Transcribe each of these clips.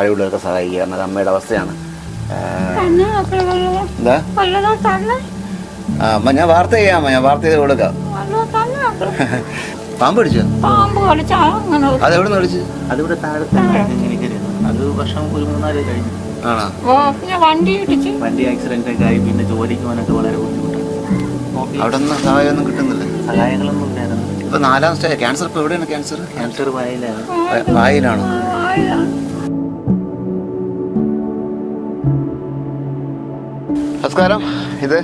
കഴിവുള്ളവരൊക്കെ സഹായിക്കുക എന്നത് അമ്മയുടെ അവസ്ഥയാണ്. എന്താ? അമ്മ ഞാൻ വാർത്ത ചെയ്യാം അമ്മ ഞാൻ വാർത്ത ചെയ്ത് കൊടുക്കാം. പാമ്പ് പിടിച്ചു? അത് എവിടെ നിന്ന് പിടിച്ച് അതിവിടെ അത് വർഷം ഒരു മൂന്നാൽ കഴിഞ്ഞു. ആണോ? വണ്ടി വണ്ടി ആക്സിഡന്റ് ഒക്കെ ആയി പിന്നെ ജോലിക്ക് പോകാനൊക്കെ വളരെ ബുദ്ധിമുട്ടാണ്. അവിടെ നിന്ന് സഹായമൊന്നും കിട്ടുന്നില്ല. സഹായങ്ങളൊന്നും ഇല്ലായിരുന്നു. ഇപ്പൊ നാലാം സ്റ്റേജ്. ക്യാൻസർ ഇപ്പൊ എവിടെയാണ് ക്യാൻസർ? ക്യാൻസർ വായിലാണ്? വായിലാണോ നമസ്കാരം. ഇത്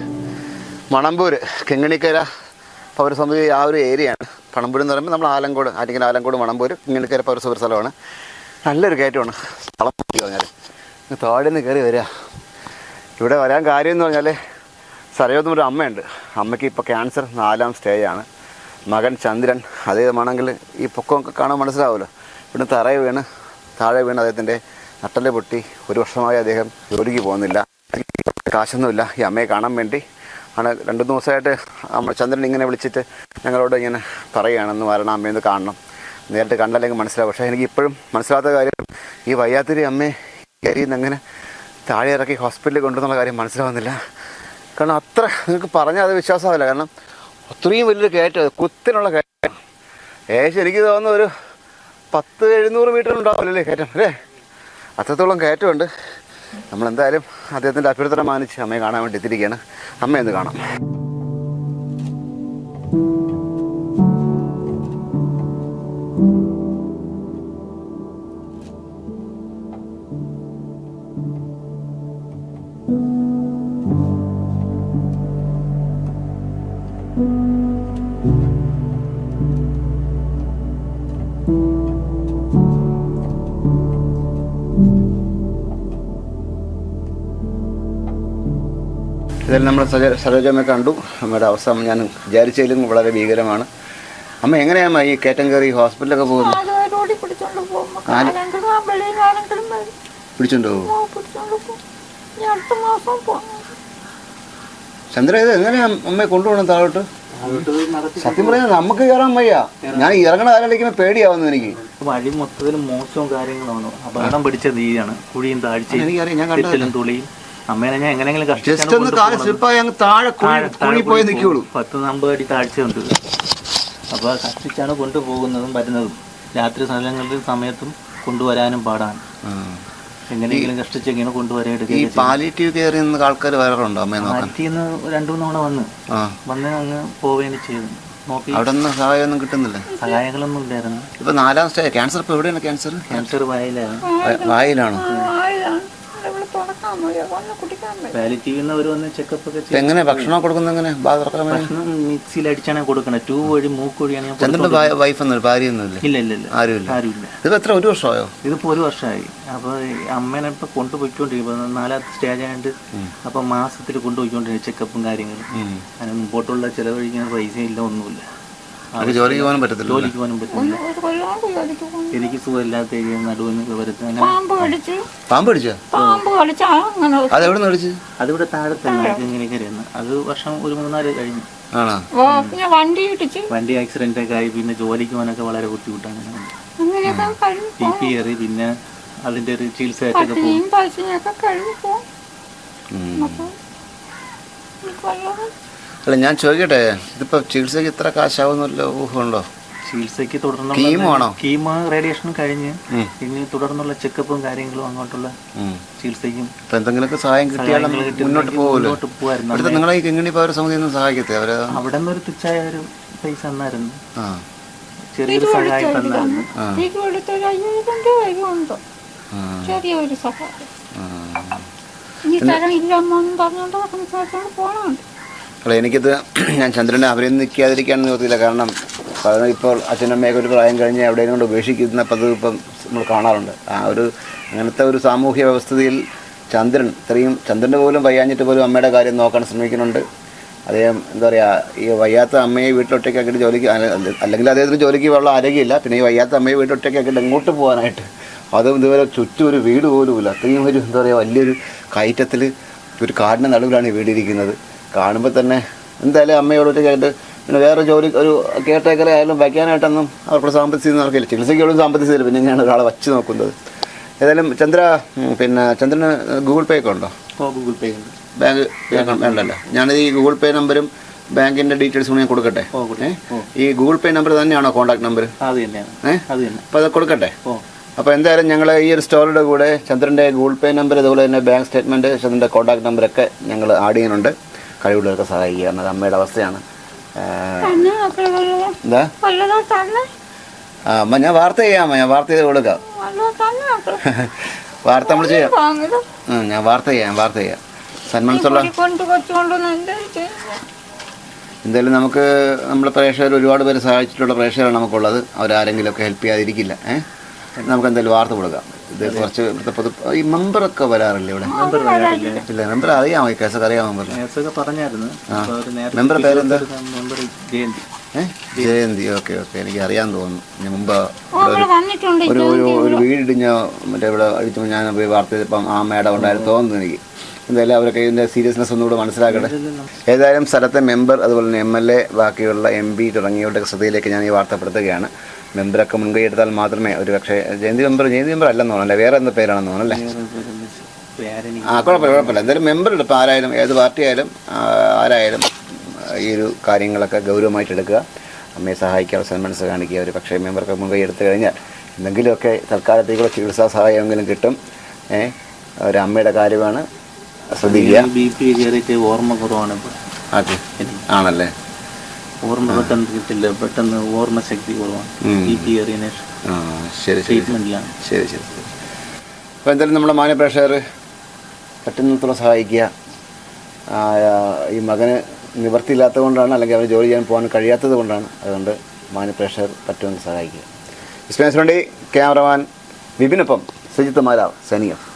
മണമ്പൂര് കിങ്ങിണിക്കര പൗരസമിതി ആ ഒരു ഏരിയയാണ്. പണമ്പൂർ എന്ന് പറയുമ്പോൾ നമ്മൾ ആലങ്കോട് ആറ്റിങ്ങൽ ആലങ്കോട് മണമ്പൂര് കിങ്ങിണിക്കര പൗരസമിതി സ്ഥലമാണ്. നല്ലൊരു കയറ്റമാണ്. സ്ഥലം പറഞ്ഞാൽ താഴെ നിന്ന് കയറി വരിക ഇവിടെ വരാൻ കാര്യം എന്ന് പറഞ്ഞാൽ സരയോധം ഒരു അമ്മയുണ്ട്. അമ്മയ്ക്ക് ഇപ്പോൾ ക്യാൻസർ നാലാം സ്റ്റേജാണ് മകൻ ചന്ദ്രൻ അതേമാണെങ്കിൽ ഈ പൊക്കമൊക്കെ കാണാൻ മനസ്സിലാവുമല്ലോ. ഇവിടെ തറയെ വീണ് താഴെ വീണ് അദ്ദേഹത്തിന്റെ നട്ടൽ പൊട്ടി. ഒരു വർഷമായി അദ്ദേഹം ജോലിക്ക് പോകുന്നില്ല. കാശൊന്നുമില്ല. ഈ അമ്മയെ കാണാൻ വേണ്ടി ആണ് രണ്ട് ദിവസമായിട്ട് ചന്ദ്രൻ ഇങ്ങനെ വിളിച്ചിട്ട് ഞങ്ങളോട് ഇങ്ങനെ പറയുകയാണെന്ന് വരണം അമ്മയൊന്ന് കാണണം. നേരിട്ട് കണ്ടല്ലെങ്കിൽ മനസ്സിലാവും. പക്ഷേ എനിക്ക് ഇപ്പോഴും മനസ്സിലാത്ത കാര്യം ഈ വയ്യാത്തൊരു അമ്മയെ കരിയിൽ അങ്ങനെ താഴെ ഇറക്കി ഹോസ്പിറ്റലിൽ കൊണ്ടുവന്നുള്ള കാര്യം മനസ്സിലാവുന്നില്ല. കാരണം അത്ര നിങ്ങൾക്ക് പറഞ്ഞാൽ അത് വിശ്വാസമാവില്ല. കാരണം അത്രയും വലിയൊരു കയറ്റം കുത്തിനുള്ള കയറ്റം. ഏകദേശം എനിക്ക് തോന്നുന്ന ഒരു പത്ത് എഴുന്നൂറ് മീറ്റർ ഉണ്ടാവില്ലല്ലേ കയറ്റം അല്ലേ? അത്രത്തോളം കയറ്റമുണ്ട്. നമ്മളെന്തായാലും അദ്ദേഹത്തിന്റെ അഭ്യർത്ഥന മാനിച്ച് അമ്മയെ കാണാൻ വേണ്ടി എത്തിയിരിക്കുകയാണ്. അമ്മയൊന്ന് കാണാം. ഇതെല്ലാം നമ്മൾ സരോജമ്മ കണ്ടു. അമ്മയുടെ അവസ്ഥ ഞാൻ വിചാരിച്ചതിലും വളരെ ഭീകരമാണ്. അമ്മ എങ്ങനെയാ ഈ കയറ്റം കയറി ഹോസ്പിറ്റലൊക്കെ പോകുന്നത്? പിടിച്ചോണ്ട് ചന്ദ്ര ഇത് എങ്ങനെയാ അമ്മയെ കൊണ്ടുപോകണം താഴോട്ട്? സത്യം പറഞ്ഞാൽ നമുക്ക് കയറാൻ വയ്യ. ഞാൻ ഇറങ്ങണ കാലിലേക്കുമ്പോൾ പേടിയാവുന്നു എനിക്ക്. വഴി മൊത്തത്തിൽ മോശവും കാര്യങ്ങളാണ് അപകടം പിടിച്ച രീതിയാണ്. കുഴിയും താഴ്ചയും എനിക്കറിയാം ഞാൻ കണ്ടു തുളിയും. അമ്മേനെ ഞാൻ എങ്ങനെയെങ്കിലും ജസ്റ്റ് ഒന്ന് കാൽ സ്ലിപ്പായി അങ്ങ് താഴെ കുഴി കുഴി പോയി നിൽക്കുള്ളൂ. പത്ത് അമ്പത് അടി താഴ്ചയുണ്ട്. അപ്പോൾ കഷ്ടിച്ചാണ് കൊണ്ടുപോകുന്നതും വരുന്നതും. രാത്രി സ്ഥലങ്ങളിൽ സമയത്തും കൊണ്ടുവരാനും പാടാണ്. എങ്ങനെയെങ്കിലും കഷ്ടിച്ച് എങ്ങനെ ഈ കൊണ്ടുവരാൻ പാലിറ്റീവ് കെയർ നിന്ന് ആൾക്കാർ വരാറുണ്ടോ അമ്മയെ നോക്കാൻ? ആറ്റിന്ന് രണ്ടു മൂന്ന് തവണ വന്ന്. ആ. വന്ന് അങ്ങ് പോവുകയാണ് ചെയ്തു. നോക്കി. അവിടെ നിന്ന് സഹായമൊന്നും കിട്ടുന്നില്ല? സഹായങ്ങളൊന്നും ഇല്ലായിരുന്നു. ഇപ്പൊ നാലാം സ്റ്റേജ് ക്യാൻസർ ഇപ്പൊ എവിടെയാണ് ക്യാൻസർ ക്യാൻസർ വായിലാണ്? വായിലാണോ എങ്ങനെ ഭക്ഷണം കൊടുക്കുന്ന എങ്ങനെ? മിക്സിയിൽ അടിച്ചാണ് കൊടുക്കണത് ടൂ വഴി മൂക്ക് വഴിയാണ്. വൈഫ് ഒന്നും ഭാര്യ ഒന്നുമില്ല. ഇല്ല ഇല്ല ഇല്ല. ആരുമില്ല ആരുമില്ല ഇതിപ്പോ എത്ര ഒരു വർഷമായോ? ഇതിപ്പോ ഒരു വർഷമായി. അപ്പൊ അമ്മേനെ ഇപ്പൊ കൊണ്ടുപോയിക്കൊണ്ടിരിക്കും നാലാമത്തെ സ്റ്റേജ് ആയിട്ട് അപ്പൊ മാസത്തിൽ കൊണ്ടുപോയിക്കൊണ്ടിരിക്കും ചെക്കപ്പും കാര്യങ്ങളും. അതിന് മുമ്പോട്ടുള്ള ചിലവഴിക്കാൻ പൈസ ഇല്ല ഒന്നുമില്ല. നമുക്ക് ജോലിക്ക് പോകാനും പറ്റത്തില്ല ജോലിക്ക് പോകാനും പറ്റില്ല ഒരു കൊല്ലാണ്ട് ജോലിക്ക് പോകും എനിക്ക് സുഖമില്ലാത്ത നടുവിന് അങ്ങനെ പാമ്പ് കടിച്ച്. പാമ്പ് പിടിച്ചോ പാമ്പ് കളിച്ചാ അങ്ങനെ അത് എവിടെ നിന്ന് പിടിച്ച് അതിവിടെ താഴത്തെ ഇങ്ങനെയൊക്കെ ഇരുന്ന് അത് വർഷം ഒരു മൂന്നാൽ കഴിഞ്ഞു. ആണോ? ഓ പിന്നെ വണ്ടി ഇടിച്ച്. വണ്ടി ആക്സിഡന്റ് ഒക്കെ ആയി പിന്നെ ജോലിക്ക് പോകാനൊക്കെ വളരെ ബുദ്ധിമുട്ടാണ്. അങ്ങനെയൊക്കെ കഴിഞ്ഞു ബി പി കയറി പിന്നെ അതിന്റെ ഒരു ചികിത്സയായിട്ടൊക്കെ പോകും. പട്ടിണിയും പൈസയൊക്കെ കഴിഞ്ഞു പോകും ഉം. അപ്പൊ അല്ല ഞാൻ ചോദിക്കട്ടെ ഇതിപ്പോ ചികിത്സക്ക് ഇത്ര കാശാവുന്നല്ലോ ഊഹമുണ്ടോ? ചികിത്സയ്ക്ക് തുടർന്ന് കീമോ ആണോ? കീമോ റേഡിയേഷനും കഴിഞ്ഞ് പിന്നെ ഇനി തുടർന്നുള്ള ചെക്കപ്പും കാര്യങ്ങളും അങ്ങോട്ടുള്ള. ചികിത്സയ്ക്കും ഇപ്പൊ എന്തെങ്കിലുമൊക്കെ സഹായം കിട്ടുന്നെങ്കിൽ മുന്നോട്ട് പോകുമല്ലോ മുന്നോട്ട് നിങ്ങളെ ഈ കിങ്ങിണി പൗര സമിതി ഒന്നും സഹായിക്കത്തെ? അവർ അവിടെ നിന്ന് ഒരു തുച്ഛായ ഒരു പൈസ തന്നായിരുന്നു. ആ. ചെറിയൊരു സഹായം തന്നായിരുന്നു. ചെറിയൊരു സഹായം. ആ. ഇനി തരം ഇല്ലമ്മോന്നും പറഞ്ഞോണ്ട് സംസാരിച്ചോണ്ട് പോണുണ്ട് അല്ല എനിക്കിത് ഞാൻ ചന്ദ്രനെ അഭിനന്ദിക്കാതിരിക്കാൻ നിർത്തിയില്ല കാരണം കാരണം ഇപ്പോൾ അച്ഛനമ്മയൊക്കെ ഒരു പ്രായം കഴിഞ്ഞ് എവിടെയും കൊണ്ട് ഉപേക്ഷിക്കുന്ന പതിവ് ഇപ്പം നമ്മൾ കാണാറുണ്ട്. ആ ഒരു അങ്ങനത്തെ ഒരു സാമൂഹ്യ വ്യവസ്ഥയിൽ ചന്ദ്രൻ ഇത്രയും ചന്ദ്രന്റെ പോലും വയ്യാഞ്ഞിട്ട് പോലും അമ്മയുടെ കാര്യം നോക്കാൻ ശ്രമിക്കുന്നുണ്ട്. അദ്ദേഹം എന്താ പറയുക ഈ വയ്യാത്ത അമ്മയെ വീട്ടിലൊറ്റയ്ക്ക് ആക്കിയിട്ട് ജോലിക്ക് അല്ലെങ്കിൽ അദ്ദേഹത്തിന് ജോലിക്ക് വെള്ളം ആരോഗ്യമില്ല. പിന്നെ ഈ വയ്യാത്ത അമ്മയെ വീട്ടിലൊറ്റയ്ക്ക് ആക്കിയിട്ട് എങ്ങോട്ട് പോകാനായിട്ട്? അതും ഇതുവരെ ചുറ്റും ഒരു വീട് പോലുമില്ല അത്രയും ഒരു എന്താ പറയുക വലിയൊരു കയറ്റത്തിൽ ഒരു കാടിന്റെ നടുവിലാണ് ഈ വീടിരിക്കുന്നത് കാണുമ്പോൾ തന്നെ എന്തായാലും അമ്മയോടൊക്കെ കേട്ട് പിന്നെ വേറെ ജോലി ഒരു കെയർടേക്കറെ ആയാലും വയ്ക്കാനായിട്ടൊന്നും അവർക്ക് സാമ്പത്തിക സ്ഥിതി നടക്കില്ല. ചികിത്സയ്ക്കോളും സാമ്പത്തിക സ്ഥിതി പിന്നെ ഞാൻ ഒരാളെ വച്ച് നോക്കുന്നത്. ഏതായാലും ചന്ദ്ര പിന്നെ ചന്ദ്രന് ഗൂഗിൾ പേ ഒക്കെ ഉണ്ടോ? ഓ ഗൂഗിൾ പേ ഉണ്ട്. ബാങ്ക് വേണ്ടല്ലോ? ഞാനത് ഈ ഗൂഗിൾ പേ നമ്പരും ബാങ്കിന്റെ ഡീറ്റെയിൽസും ഞാൻ കൊടുക്കട്ടെ? ഈ ഗൂഗിൾ പേ നമ്പർ തന്നെയാണോ കോൺടാക്ട് നമ്പർ? അത് തന്നെയാണ്. അപ്പോൾ അത് കൊടുക്കട്ടെ? അപ്പോൾ എന്തായാലും ഞങ്ങൾ ഈ ഒരു സ്റ്റോറിയുടെ കൂടെ ചന്ദ്രന്റെ ഗൂഗിൾ പേ നമ്പർ അതുപോലെ തന്നെ ബാങ്ക് സ്റ്റേറ്റ്മെന്റ് ചന്ദ്രന്റെ കോൺടാക്ട് നമ്പറൊക്കെ ഞങ്ങൾ ആഡ് ചെയ്യുന്നുണ്ട്. കഴിവുള്ളവർക്ക് സഹായിക്കുക എന്നത് അമ്മയുടെ അവസ്ഥയാണ്. എന്താ? അമ്മ ഞാൻ വാർത്ത ചെയ്യാം അമ്മ ഞാൻ വാർത്ത ചെയ്ത് കൊടുക്കാം. വാർത്ത നമ്മൾ ചെയ്യാം. ഞാൻ വാർത്ത ചെയ്യാം വാർത്ത ചെയ്യാം. സന്മനസ്സുള്ള എന്തായാലും നമുക്ക് നമ്മുടെ പ്രേക്ഷകർ ഒരുപാട് പേര് സഹായിച്ചിട്ടുള്ള പ്രേക്ഷകരാണ് നമുക്കുള്ളത്. അവരാരെങ്കിലുമൊക്കെ ഹെൽപ്പ് ചെയ്യാതിരിക്കില്ല ഏഹ് നമുക്ക് എന്തായാലും വാർത്ത കൊടുക്കാം. ഇത് കുറച്ച് ഇവിടുത്തെ പൊതു ഈ മെമ്പറൊക്കെ വരാറില്ല ഇവിടെ? വരാറില്ല ഇല്ല മെമ്പർ അറിയാമോ? ഈ കേസൊക്കെ അറിയാമോ പറഞ്ഞായിരുന്നു. അപ്പോൾ അവർ നേരത്തെ മെമ്പർ പേരെന്താ? മെമ്പർ ജയന്തി. ഏഹ് ജയന്തി. Okay okay. എനിക്ക് അറിയാൻ തോന്നുന്നു. ഞാൻ മുമ്പ് വന്നിട്ടുണ്ട്. ഒരു ഒരു ഒരു വീടിടിഞ്ഞ മറ്റേ ഇവിടെ അടിച്ചപ്പോൾ ഞാൻ പോയി വാർത്ത ചെയ്തപ്പം ആ മേഡം ഉണ്ടായിരുന്നു തോന്നുന്നു എനിക്ക്. എന്തായാലും അവരൊക്കെ ഇതിന്റെ സീരിയസ്നെസ് ഒന്നുകൂടെ മനസ്സിലാക്കട്ടെ. ഏതായാലും സ്ഥലത്തെ മെമ്പർ അതുപോലെ തന്നെ എം എൽ എ ബാക്കിയുള്ള എം പി തുടങ്ങിയവരുടെ ശ്രദ്ധയിലേക്ക് ഞാൻ ഈ വാർത്തപ്പെടുത്തുകയാണ് മെമ്പറൊക്കെ മുൻകൈ എടുത്താൽ മാത്രമേ ഒരു പക്ഷേ ജയന്തി മെമ്പർ ജയന്തി മെമ്പർ അല്ലെന്ന് തോന്നല്ലേ വേറെ എന്താ പേരാണെന്ന് തോന്നല്ലേ ആ കുഴപ്പമില്ല കുഴപ്പമില്ല. എന്തായാലും മെമ്പർ എടുപ്പം ആരായാലും ഏത് പാർട്ടി ആയാലും ആരായാലും ഈ ഒരു കാര്യങ്ങളൊക്കെ ഗൗരവമായിട്ട് എടുക്കുക. അമ്മയെ സഹായിക്കുക അവസരം മനസ്സ് കാണിക്കുക. ഒരു പക്ഷേ മെമ്പർക്ക് മുൻകൈ എടുത്തു കഴിഞ്ഞാൽ എന്തെങ്കിലുമൊക്കെ തൽക്കാലത്തേക്കുള്ള ചികിത്സാ സഹായമെങ്കിലും കിട്ടും. ഏഹ് ഒരു അമ്മയുടെ കാര്യമാണ് ശ്രദ്ധിക്കുക. ബി പി കയറിയിട്ട് ഓർമ്മ കുറവാണ് ആണല്ലേ? ഓർമ്മ പെട്ടെന്ന് കിട്ടില്ല പെട്ടെന്ന് ഓർമ്മ ശക്തി കുറവാണ്. ബി പി ശരി ശരി ട്രീറ്റ്മെന്റിലാണ് ശരി ശരി ശരി. അപ്പോൾ എന്തായാലും നമ്മുടെ മാന്യപ്രേക്ഷകർ പറ്റുന്നത്ര സഹായിക്കുക. ഈ മകന് നിവർത്തിയില്ലാത്തത് കൊണ്ടാണ് അല്ലെങ്കിൽ അവന് ജോലി ചെയ്യാൻ പോകാൻ കഴിയാത്തത് കൊണ്ടാണ്. അതുകൊണ്ട് മാന്യപ്രേക്ഷകർ പറ്റുമെന്ന് സഹായിക്കുക. ഇസ്മേസ് വേണ്ടി ക്യാമറമാൻ വിപിനൊപ്പം സുജിത്ത് മാരാവ് സനിയഫ്